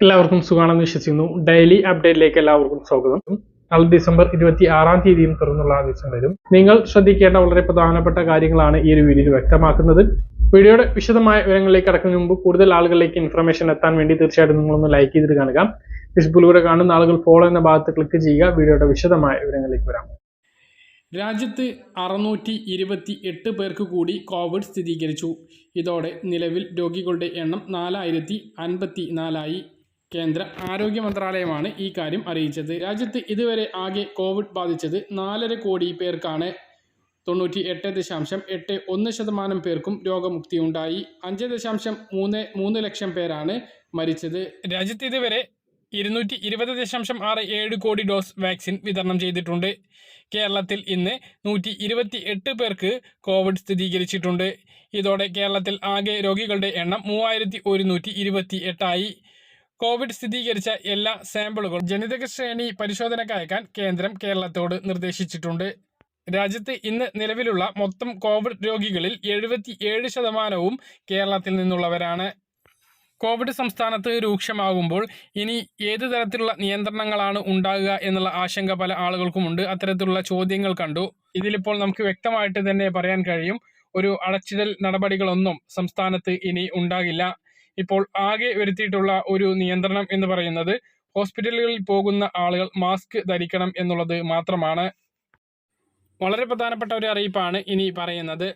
എല്ലാവർക്കും സുഖമാണെന്ന് വിശ്വസിക്കുന്നു. ഡെയിലി അപ്ഡേറ്റിലേക്ക് എല്ലാവർക്കും സ്വാഗതം. നാളെ ഡിസംബർ ഇരുപത്തി ആറാം തീയതിയും തുറന്നുള്ള ദിവസങ്ങളിലും നിങ്ങൾ ശ്രദ്ധിക്കേണ്ട വളരെ പ്രധാനപ്പെട്ട കാര്യങ്ങളാണ് ഈ ഒരു വീഡിയോയിൽ വ്യക്തമാക്കുന്നത്. വീഡിയോയുടെ വിശദമായ വിവരങ്ങളിലേക്ക് കടക്കുന്നതിന് മുമ്പ് കൂടുതൽ ആളുകളിലേക്ക് ഇൻഫർമേഷൻ എത്താൻ വേണ്ടി തീർച്ചയായിട്ടും നിങ്ങളൊന്ന് ലൈക്ക് ചെയ്തിട്ട് കാണുക. ഫേസ്ബുക്കിലൂടെ കാണുന്ന ആളുകൾ ഫോളോ എന്ന ഭാഗത്ത് ക്ലിക്ക് ചെയ്യുക. വീഡിയോയുടെ വിശദമായ വിവരങ്ങളിലേക്ക് വരാം. രാജ്യത്ത് അറുന്നൂറ്റി ഇരുപത്തി എട്ട് പേർക്ക് കൂടി കോവിഡ് സ്ഥിരീകരിച്ചു. ഇതോടെ നിലവിൽ രോഗികളുടെ എണ്ണം നാലായിരത്തി അൻപത്തി നാലായി കേന്ദ്ര ആരോഗ്യ മന്ത്രാലയമാണ് ഈ കാര്യം അറിയിച്ചത്. രാജ്യത്ത് ഇതുവരെ ആകെ കോവിഡ് ബാധിച്ചത് നാലര കോടി പേർക്കാണ്. തൊണ്ണൂറ്റി എട്ട് ദശാംശം എട്ട് ഒന്ന് ശതമാനം പേർക്കും രോഗമുക്തിയുണ്ടായി. അഞ്ച് ദശാംശം മൂന്ന് മൂന്ന് ലക്ഷം പേരാണ് മരിച്ചത്. രാജ്യത്ത് ഇതുവരെ ഇരുന്നൂറ്റി ഇരുപത് ദശാംശം ആറ് ഏഴ് കോടി ഡോസ് വാക്സിൻ വിതരണം ചെയ്തിട്ടുണ്ട്. കേരളത്തിൽ ഇന്ന് നൂറ്റി ഇരുപത്തി എട്ട് പേർക്ക് കോവിഡ് സ്ഥിരീകരിച്ചിട്ടുണ്ട്. ഇതോടെ കേരളത്തിൽ ആകെ രോഗികളുടെ എണ്ണം മൂവായിരത്തി ഒരുന്നൂറ്റി ഇരുപത്തി എട്ടായി കോവിഡ് സ്ഥിരീകരിച്ച എല്ലാ സാമ്പിളുകളും ജനിതക ശ്രേണി പരിശോധനയ്ക്ക് അയക്കാൻ കേന്ദ്രം കേരളത്തോട് നിർദ്ദേശിച്ചിട്ടുണ്ട്. രാജ്യത്ത് ഇന്ന് നിലവിലുള്ള മൊത്തം കോവിഡ് രോഗികളിൽ എഴുപത്തി ഏഴ് ശതമാനവും കേരളത്തിൽ നിന്നുള്ളവരാണ്. കോവിഡ് സംസ്ഥാനത്ത് രൂക്ഷമാകുമ്പോൾ ഇനി ഏത് തരത്തിലുള്ള നിയന്ത്രണങ്ങളാണ് ഉണ്ടാകുക എന്നുള്ള ആശങ്ക പല ആളുകൾക്കുമുണ്ട്. അത്തരത്തിലുള്ള ചോദ്യങ്ങൾ കണ്ടു. ഇതിലിപ്പോൾ നമുക്ക് വ്യക്തമായിട്ട് തന്നെ പറയാൻ കഴിയും. ഒരു അടച്ചിടൽ നടപടികളൊന്നും സംസ്ഥാനത്ത് ഇനി ഉണ്ടാകില്ല. ഇപ്പോൾ ആകെ വരുത്തിയിട്ടുള്ള ഒരു നിയന്ത്രണം എന്ന് പറയുന്നത് ഹോസ്പിറ്റലുകളിൽ പോകുന്ന ആളുകൾ മാസ്ക് ധരിക്കണം എന്നുള്ളത് മാത്രമാണ്. വളരെ പ്രധാനപ്പെട്ട ഒരു അറിയിപ്പാണ് ഇനി പറയുന്നത്.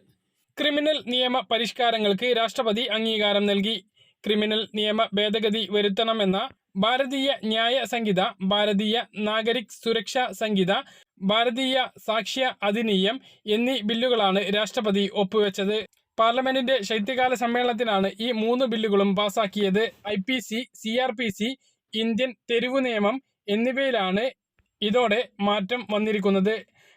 ക്രിമിനൽ നിയമ പരിഷ്കാരങ്ങൾക്ക് രാഷ്ട്രപതി അംഗീകാരം നൽകി. ക്രിമിനൽ നിയമ ഭേദഗതി വരുത്തണമെന്ന ഭാരതീയ ന്യായ സംഹിത ഭാരതീയ നാഗരിക് സുരക്ഷാ സംഹിത ഭാരതീയ സാക്ഷ്യ അധിനിയം എന്നീ ബില്ലുകളാണ് രാഷ്ട്രപതി ഒപ്പുവെച്ചത്. പാർലമെന്റിന്റെ ശൈത്യകാല സമ്മേളനത്തിലാണ് ഈ മൂന്ന് ബില്ലുകളും പാസാക്കിയത്. I P C C R P C Indian തെരുവു നിയമം എന്നിവയിലാണ് ഇതോടെ മാറ്റം വന്നിരിക്കുന്നത്.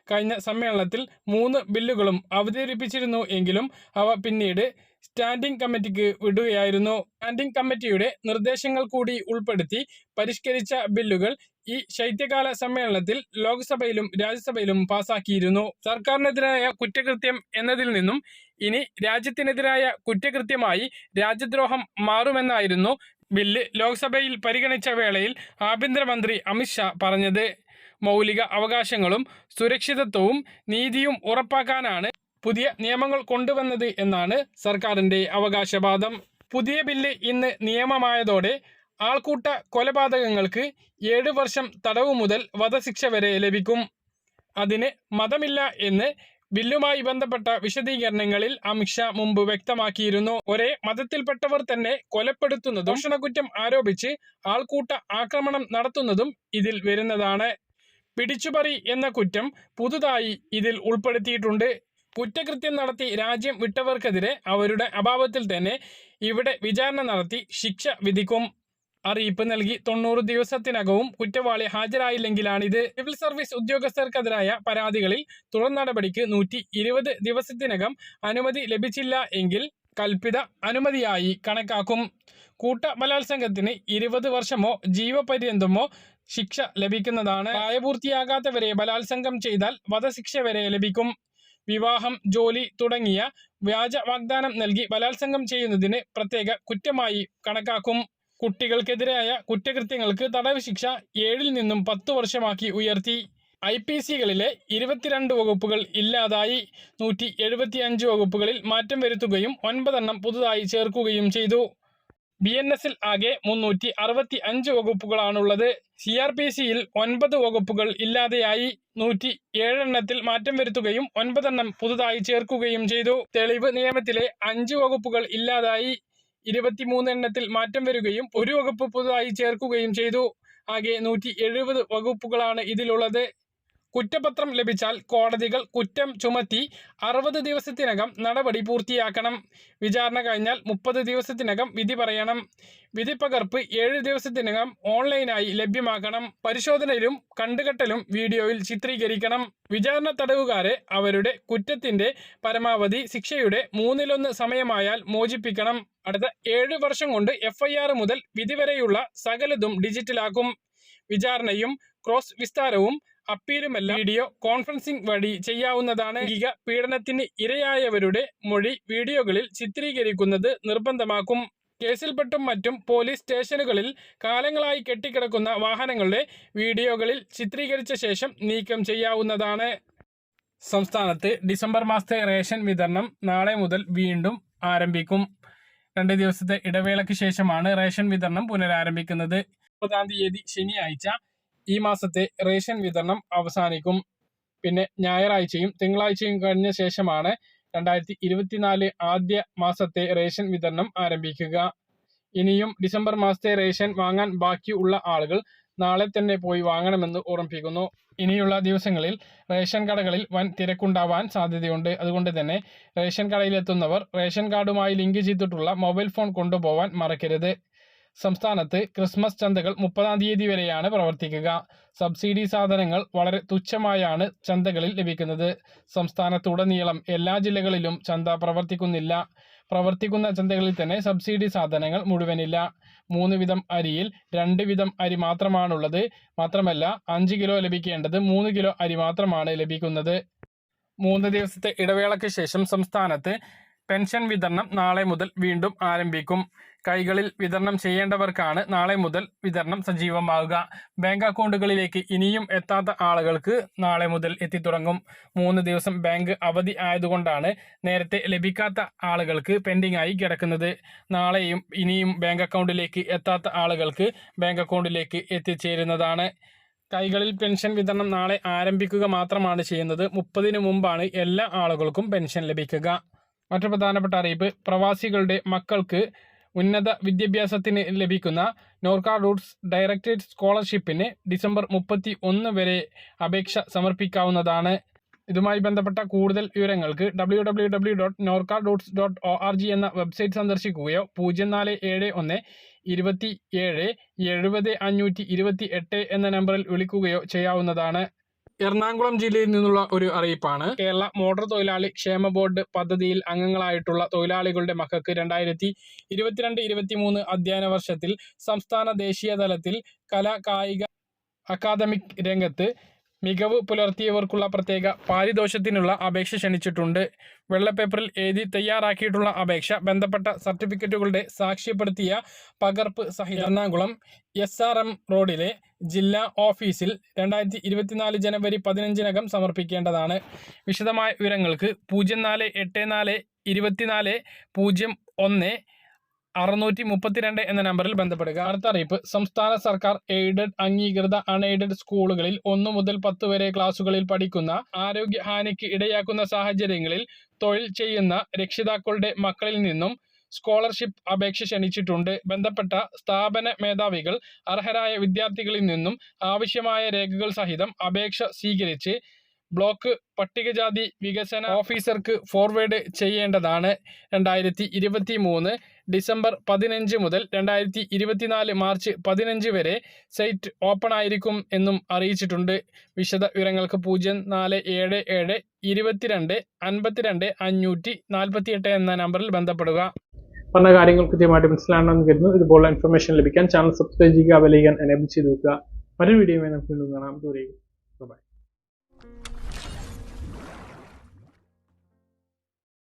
കഴിഞ്ഞ സമ്മേളനത്തിൽ മൂന്ന് ബില്ലുകളും അവതരിപ്പിച്ചിരുന്നു എങ്കിലും അവ പിന്നീട് സ്റ്റാൻഡിംഗ് കമ്മിറ്റിക്ക് വിടുകയായിരുന്നു. സ്റ്റാൻഡിംഗ് കമ്മിറ്റിയുടെ നിർദ്ദേശങ്ങൾ കൂടി ഉൾപ്പെടുത്തി പരിഷ്കരിച്ച ബില്ലുകൾ ഈ ശൈത്യകാല സമ്മേളനത്തിൽ ലോക്സഭയിലും രാജ്യസഭയിലും പാസാക്കിയിരുന്നു. സർക്കാരിനെതിരായ കുറ്റകൃത്യം എന്നതിൽ നിന്നും ഇനി രാജ്യത്തിനെതിരായ കുറ്റകൃത്യമായി രാജ്യദ്രോഹം മാറുമെന്നായിരുന്നു ബില്ല് ലോക്സഭയിൽ പരിഗണിച്ച വേളയിൽ ആഭ്യന്തരമന്ത്രി അമിത്ഷാ പറഞ്ഞത്. മൗലിക അവകാശങ്ങളും സുരക്ഷിതത്വവും നീതിയും ഉറപ്പാക്കാനാണ് പുതിയ നിയമങ്ങൾ കൊണ്ടുവന്നത് എന്നാണ് സർക്കാരിന്റെ അവകാശവാദം. പുതിയ ബില്ല് ഇന്ന് നിയമമായതോടെ ആൾക്കൂട്ട കൊലപാതകങ്ങൾക്ക് ഏഴ് വർഷം തടവ് മുതൽ വധശിക്ഷ വരെ ലഭിക്കും. അതിന് മതമില്ല എന്ന് ബില്ലുമായി ബന്ധപ്പെട്ട വിശദീകരണങ്ങളിൽ അമിത്ഷാ മുമ്പ് വ്യക്തമാക്കിയിരുന്നു. ഒരേ മതത്തിൽപ്പെട്ടവർ തന്നെ കൊലപ്പെടുത്തുന്നതും ദൂഷണക്കുറ്റം ആരോപിച്ച് ആൾക്കൂട്ട ആക്രമണം നടത്തുന്നതും ഇതിൽ വരുന്നതാണ്. പിടിച്ചുപറി എന്ന കുറ്റം പുതുതായി ഇതിൽ ഉൾപ്പെടുത്തിയിട്ടുണ്ട്. കുറ്റകൃത്യം നടത്തി രാജ്യം വിട്ടവർക്കെതിരെ അവരുടെ അഭാവത്തിൽ തന്നെ ഇവിടെ വിചാരണ നടത്തി ശിക്ഷ വിധിക്കും. അറിയിപ്പ് നൽകി തൊണ്ണൂറ് ദിവസത്തിനകവും കുറ്റവാളി ഹാജരായില്ലെങ്കിലാണിത്. സിവിൽ സർവീസ് ഉദ്യോഗസ്ഥർക്കെതിരായ പരാതികളിൽ തുടർ നടപടിക്ക് നൂറ്റി ഇരുപത് ദിവസത്തിനകം അനുമതി ലഭിച്ചില്ല എങ്കിൽ കൽപ്പിത അനുമതിയായി കണക്കാക്കും. കൂട്ട ബലാത്സംഗത്തിന് ഇരുപത് വർഷമോ ജീവപര്യന്തമോ ശിക്ഷ ലഭിക്കുന്നതാണ്. പ്രായപൂർത്തിയാകാത്തവരെ ബലാത്സംഗം ചെയ്താൽ വധശിക്ഷ വരെ ലഭിക്കും. വിവാഹം ജോലി തുടങ്ങിയ വ്യാജ വാഗ്ദാനം നൽകി ബലാത്സംഗം ചെയ്യുന്നതിന് പ്രത്യേക കുറ്റമായി കണക്കാക്കും. കുട്ടികൾക്കെതിരായ കുറ്റകൃത്യങ്ങൾക്ക് തടവ് ശിക്ഷ ഏഴിൽ നിന്നും പത്ത് വർഷമാക്കി ഉയർത്തി. ഐ പി സികളിലെ ഇരുപത്തിരണ്ട് വകുപ്പുകൾ ഇല്ലാതായി. നൂറ്റി എഴുപത്തി അഞ്ച് വകുപ്പുകളിൽ മാറ്റം വരുത്തുകയും ഒൻപതെണ്ണം പുതുതായി ചേർക്കുകയും ചെയ്തു. ബി എൻ എസിൽ ആകെ മുന്നൂറ്റി അറുപത്തി അഞ്ച് വകുപ്പുകളാണുള്ളത്. സി ആർ പി സിയിൽ ഒൻപത് വകുപ്പുകൾ ഇല്ലാതെയായി നൂറ്റി ഏഴെണ്ണത്തിൽ മാറ്റം വരുത്തുകയും ഒൻപതെണ്ണം പുതുതായി ചേർക്കുകയും ചെയ്തു. തെളിവ് നിയമത്തിലെ അഞ്ച് വകുപ്പുകൾ ഇല്ലാതായി ഇരുപത്തിമൂന്ന് എണ്ണത്തിൽ മാറ്റം വരികയും ഒരു വകുപ്പ് പുതുതായി ചേർക്കുകയും ചെയ്തു. ആകെ നൂറ്റി എഴുപത് വകുപ്പുകളാണ് ഇതിലുള്ളത്. കുറ്റപത്രം ലഭിച്ചാൽ കോടതികൾ കുറ്റം ചുമത്തി അറുപത് ദിവസത്തിനകം നടപടി പൂർത്തിയാക്കണം. വിചാരണ കഴിഞ്ഞാൽ മുപ്പത് ദിവസത്തിനകം വിധി പറയണം. വിധിപ്പകർപ്പ് ഏഴ് ദിവസത്തിനകം ഓൺലൈനായി ലഭ്യമാക്കണം പരിശോധനയിലും കണ്ടുകെട്ടലും വീഡിയോയിൽ ചിത്രീകരിക്കണം. വിചാരണ തടവുകാരെ അവരുടെ കുറ്റത്തിന്റെ പരമാവധി ശിക്ഷയുടെ മൂന്നിലൊന്ന് സമയമായാൽ മോചിപ്പിക്കണം. അടുത്ത ഏഴ് വർഷം കൊണ്ട് എഫ്ഐആർ മുതൽ വിധിവരെയുള്ള സകലതും ഡിജിറ്റലാക്കും. വിചാരണയും ക്രോസ് വിസ്താരവും അപ്പീലുമെല്ലാം വീഡിയോ കോൺഫറൻസിംഗ് വഴി ചെയ്യാവുന്നതാണ്. ലൈംഗിക പീഡനത്തിന് ഇരയായവരുടെ മൊഴി വീഡിയോകളിൽ ചിത്രീകരിക്കുന്നത് നിർബന്ധമാക്കും. കേസിൽപ്പെട്ടും മറ്റും പോലീസ് സ്റ്റേഷനുകളിൽ കാലങ്ങളായി കെട്ടിക്കിടക്കുന്ന വാഹനങ്ങളുടെ വീഡിയോകളിൽ ചിത്രീകരിച്ച ശേഷം നീക്കം ചെയ്യാവുന്നതാണ്. സംസ്ഥാനത്ത് ഡിസംബർ മാസത്തെ റേഷൻ വിതരണം നാളെ മുതൽ വീണ്ടും ആരംഭിക്കും. രണ്ട് ദിവസത്തെ ഇടവേളയ്ക്ക് ശേഷമാണ് റേഷൻ വിതരണം പുനരാരംഭിക്കുന്നത്. മുപ്പതാം തീയതി ശനിയാഴ്ച ഈ മാസത്തെ റേഷൻ വിതരണം അവസാനിക്കും. പിന്നെ ഞായറാഴ്ചയും തിങ്കളാഴ്ചയും കഴിഞ്ഞ ശേഷമാണ് രണ്ടായിരത്തി ഇരുപത്തിനാല് ആദ്യ മാസത്തെ റേഷൻ വിതരണം ആരംഭിക്കുക. ഇനിയും ഡിസംബർ മാസത്തെ റേഷൻ വാങ്ങാൻ ബാക്കിയുള്ള ആളുകൾ നാളെ തന്നെ പോയി വാങ്ങണമെന്ന് ഓർമ്മിപ്പിക്കുന്നു. ഇനിയുള്ള ദിവസങ്ങളിൽ റേഷൻ കടകളിൽ വൻ തിരക്കുണ്ടാവാൻ സാധ്യതയുണ്ട്. അതുകൊണ്ട് തന്നെ റേഷൻ കടയിലെത്തുന്നവർ റേഷൻ കാർഡുമായി ലിങ്ക് ചെയ്തിട്ടുള്ള മൊബൈൽ ഫോൺ കൊണ്ടുപോവാൻ മറക്കരുത്. സംസ്ഥാനത്ത് ക്രിസ്മസ് ചന്തകൾ മുപ്പതാം തീയതി വരെയാണ് പ്രവർത്തിക്കുക. സബ്സിഡി സാധനങ്ങൾ വളരെ തുച്ഛമായാണ് ചന്തകളിൽ ലഭിക്കുന്നത്. സംസ്ഥാനത്തുടനീളം എല്ലാ ജില്ലകളിലും ചന്ത പ്രവർത്തിക്കുന്നില്ല. പ്രവർത്തിക്കുന്ന ചന്തകളിൽ തന്നെ സബ്സിഡി സാധനങ്ങൾ മുഴുവനില്ല. മൂന്ന് വിധം അരിയിൽ രണ്ട് വിധം അരി മാത്രമാണുള്ളത്. മാത്രമല്ല അഞ്ച് കിലോ ലഭിക്കേണ്ടത് മൂന്ന് കിലോ അരി മാത്രമാണ് ലഭിക്കുന്നത്. മൂന്ന് ദിവസത്തെ ഇടവേളയ്ക്ക് ശേഷം സംസ്ഥാനത്ത് പെൻഷൻ വിതരണം നാളെ മുതൽ വീണ്ടും ആരംഭിക്കും. കൈകളിൽ വിതരണം ചെയ്യേണ്ടവർക്കാണ് നാളെ മുതൽ വിതരണം സജീവമാവുക. ബാങ്ക് അക്കൗണ്ടുകളിലേക്ക് ഇനിയും എത്താത്ത ആളുകൾക്ക് നാളെ മുതൽ എത്തിത്തുടങ്ങും. മൂന്ന് ദിവസം ബാങ്ക് അവധി ആയതുകൊണ്ടാണ് നേരത്തെ ലഭിക്കാത്ത ആളുകൾക്ക് പെൻഡിംഗ് ആയി കിടക്കുന്നത്. നാളെയും ഇനിയും ബാങ്ക് അക്കൗണ്ടിലേക്ക് എത്താത്ത ആളുകൾക്ക് ബാങ്ക് അക്കൗണ്ടിലേക്ക് എത്തിച്ചേരുന്നതാണ്. കൈകളിൽ പെൻഷൻ വിതരണം നാളെ ആരംഭിക്കുക മാത്രമാണ് ചെയ്യുന്നത്. മുപ്പതിനു മുമ്പാണ് എല്ലാ ആളുകൾക്കും പെൻഷൻ ലഭിക്കുക. മറ്റു പ്രധാനപ്പെട്ട അറിയിപ്പ് പ്രവാസികളുടെ മക്കൾക്ക് ഉന്നത വിദ്യാഭ്യാസത്തിന് ലഭിക്കുന്ന നോർക്ക റൂട്ട്സ് ഡയറക്ടറേറ്റ് സ്കോളർഷിപ്പിന് ഡിസംബർ മുപ്പത്തി ഒന്ന് വരെ അപേക്ഷ സമർപ്പിക്കാവുന്നതാണ്. ഇതുമായി ബന്ധപ്പെട്ട കൂടുതൽ വിവരങ്ങൾക്ക് W W W dot Norka dots dot O R G എന്ന വെബ്സൈറ്റ് സന്ദർശിക്കുകയോ പൂജ്യം നാല് ഏഴ് ഒന്ന് ഇരുപത്തി ഏഴ് എഴുപത് അഞ്ഞൂറ്റി ഇരുപത്തി എട്ട് എന്ന നമ്പറിൽ വിളിക്കുകയോ ചെയ്യാവുന്നതാണ്. എറണാകുളം ജില്ലയിൽ നിന്നുള്ള ഒരു അറിയിപ്പാണ്. കേരള മോട്ടോർ തൊഴിലാളി ക്ഷേമ ബോർഡ് പദ്ധതിയിൽ അംഗങ്ങളായിട്ടുള്ള തൊഴിലാളികളുടെ മക്കൾക്ക് രണ്ടായിരത്തി ഇരുപത്തിരണ്ട് ഇരുപത്തി മൂന്ന് അധ്യയന വർഷത്തിൽ സംസ്ഥാന ദേശീയ തലത്തിൽ കലാ കായിക അക്കാദമിക് രംഗത്ത് മികവ് പുലർത്തിയവർക്കുള്ള പ്രത്യേക പാരിതോഷത്തിനുള്ള അപേക്ഷ ക്ഷണിച്ചിട്ടുണ്ട്. വെള്ളപ്പേപ്പറിൽ എഴുതി തയ്യാറാക്കിയിട്ടുള്ള അപേക്ഷ ബന്ധപ്പെട്ട സർട്ടിഫിക്കറ്റുകളുടെ സാക്ഷ്യപ്പെടുത്തിയ പകർപ്പ് സഹിതം. എറണാകുളം എസ് ആർ എം റോഡിലെ ജില്ലാ ഓഫീസിൽ രണ്ടായിരത്തി ഇരുപത്തിനാല് ജനുവരി പതിനഞ്ചിനകം സമർപ്പിക്കേണ്ടതാണ്. വിശദമായ വിവരങ്ങൾക്ക് പൂജ്യം നാല് എട്ട് നാല് ഇരുപത്തിനാല് പൂജ്യം ഒന്ന് അറുന്നൂറ്റി മുപ്പത്തിരണ്ട് എന്ന നമ്പറിൽ ബന്ധപ്പെടുക. അടുത്ത അറിയിപ്പ്. സംസ്ഥാന സർക്കാർ എയ്ഡഡ് അംഗീകൃത അൺഎയ്ഡഡ് സ്കൂളുകളിൽ ഒന്നു മുതൽ പത്ത് വരെ ക്ലാസുകളിൽ പഠിക്കുന്ന ആരോഗ്യഹാനിക്ക് ഇടയാക്കുന്ന സാഹചര്യങ്ങളിൽ തൊഴിൽ ചെയ്യുന്ന രക്ഷിതാക്കളുടെ മക്കളിൽ നിന്നും സ്കോളർഷിപ്പ് അപേക്ഷ ക്ഷണിച്ചിട്ടുണ്ട്. ബന്ധപ്പെട്ട സ്ഥാപന മേധാവികൾ അർഹരായ വിദ്യാർത്ഥികളിൽ നിന്നും ആവശ്യമായ രേഖകൾ സഹിതം അപേക്ഷ സ്വീകരിച്ച് ബ്ലോക്ക് പട്ടികജാതി വികസന ഓഫീസർക്ക് ഫോർവേഡ് ചെയ്യേണ്ടതാണ്. രണ്ടായിരത്തി ഇരുപത്തി മൂന്ന് ഡിസംബർ പതിനഞ്ച് മുതൽ രണ്ടായിരത്തി ഇരുപത്തിനാല് മാർച്ച് പതിനഞ്ച് വരെ സൈറ്റ് ഓപ്പൺ ആയിരിക്കും എന്നും അറിയിച്ചിട്ടുണ്ട്. വിശദ വിവരങ്ങൾക്ക് പൂജ്യം നാല് ഏഴ് ഏഴ് ഇരുപത്തിരണ്ട് അൻപത്തിരണ്ട് അഞ്ഞൂറ്റി നാൽപ്പത്തി എട്ട് എന്ന നമ്പറിൽ ബന്ധപ്പെടുക. പറഞ്ഞ കാര്യങ്ങൾ കൃത്യമായിട്ട് മനസ്സിലാണെന്ന് കരുതുന്നു. ഇതുപോലുള്ള ഇൻഫർമേഷൻ ലഭിക്കാൻ ചാനൽ സബ്സ്ക്രൈബ് ചെയ്യുക വിലയിക്കാൻ എനേബിൾ ചെയ്ത് വെക്കുക. മറ്റൊരു വീഡിയോയുമായി നമുക്ക് വീണ്ടും കാണാം. ദൂരേക്കും